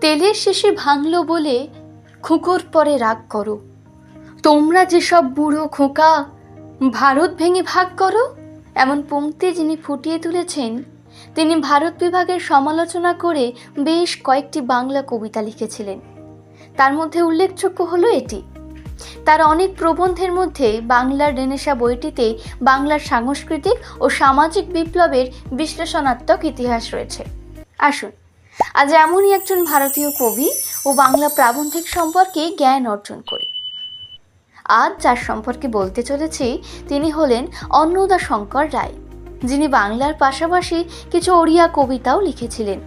তেলের শেষে ভাঙলো বলে খুকুর পরে রাগ করো। তোমরা যেসব বুড়ো খোকা, ভারত ভেঙে ভাগ করো, এমন পংক্তি যিনি ফুটিয়ে তুলেছেন, তিনি ভারত বিভাগের সমালোচনা করে বেশ কয়েকটি বাংলা কবিতা লিখেছিলেন। তার মধ্যে উল্লেখযোগ্য হলো এটি। তার অনেক প্রবন্ধের মধ্যে বাংলার রেনেসা বইটিতে বাংলার সাংস্কৃতিক ও সামাজিক বিপ্লবের বিশ্লেষণাত্মক ইতিহাস রয়েছে। আসুন আজ এমনই একজন ভারতীয় কবি ও বাংলা প্রাবন্ধিক সম্পর্কে জ্ঞান অর্জন করি। আজ যার সম্পর্কে বলতে চলেছি, তিনি হলেন অন্নদা শঙ্কর রায়, যিনি বাংলার পাশাপাশি কিছু ওড়িয়া কবিতাও লিখেছিলেন।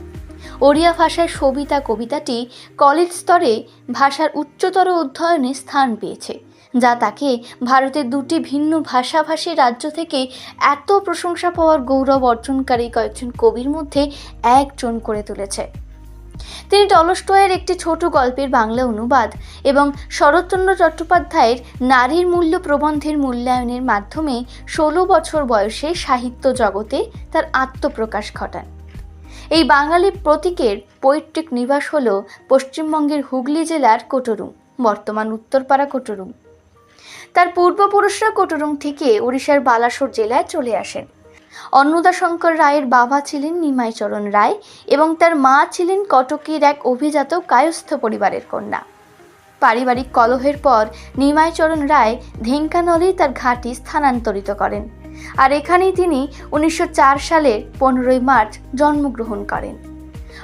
ওড়িয়া ভাষায় সবিতা কবিতাটি কলেজ স্তরে ভাষার উচ্চতর অধ্যয়নে স্থান পেয়েছে। যা তাকে ভারতের দুটি ভিন্ন ভাষাভাষী রাজ্য থেকে এত প্রশংসা পাওয়ার গৌরব অর্জনকারী কয়েকজন কবির মধ্যে একজন করে তুলেছে। তিনি টলস্টয়ের একটি ছোট গল্পের বাংলা অনুবাদ এবং শরৎচন্দ্র চট্টোপাধ্যায়ের নারীর মূল্য প্রবন্ধের মূল্যায়নের মাধ্যমে ষোলো বছর বয়সে সাহিত্য জগতে তার আত্মপ্রকাশ ঘটান। এই বাঙালি প্রতীকের পৈতৃক নিবাস হল পশ্চিমবঙ্গের হুগলি জেলার কোটরুম, বর্তমান উত্তরপাড়া কোটরুম। তার পূর্বপুরুষরা কোটরুম থেকে ওড়িশার বালাসোর জেলায় চলে আসেন। অন্নদাশঙ্কর রায়ের বাবা ছিলেন নিমাইচরণ রায় এবং তার মা ছিলেন কটকের এক অভিজাত কায়স্থ পরিবারের কন্যা। পারিবারিক কলহের পর নিমাইচরণ রায় ঢেঙ্কানলেই তার ঘাঁটি স্থানান্তরিত করেন আর এখানেই তিনি উনিশশো চার সালের পনেরোই মার্চ জন্মগ্রহণ করেন।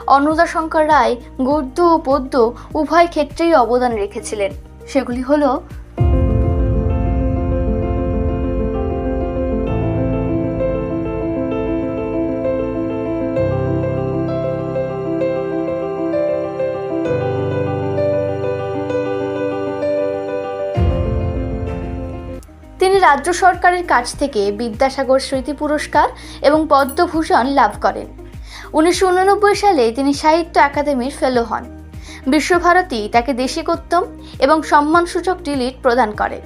অন্নদাশঙ্কর রায় গদ্য ও পদ্য উভয় ক্ষেত্রেই অবদান রেখেছিলেন। সেগুলি হলো রাজ্য সরকারের কাছ থেকে বিদ্যাসাগর স্মৃতি পুরস্কার এবং পদ্মভূষণ লাভ করেন। উনিশশো উননব্বই সালে তিনি সাহিত্য একাডেমির ফেলো হন। বিশ্বভারতী তাকে দেশিকোত্তম এবং সম্মানসূচক ডিলিট প্রদান করে।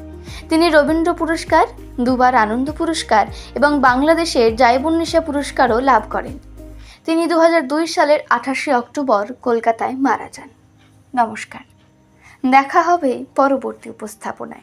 তিনি রবীন্দ্র পুরস্কার, দুবার আনন্দ পুরস্কার এবং বাংলাদেশের জাইবুন্নিশা পুরস্কারও লাভ করেন। তিনি দু হাজার দুই সালের আঠাশে অক্টোবর কলকাতায় মারা যান। নমস্কার। দেখা হবে পরবর্তী উপস্থাপনায়।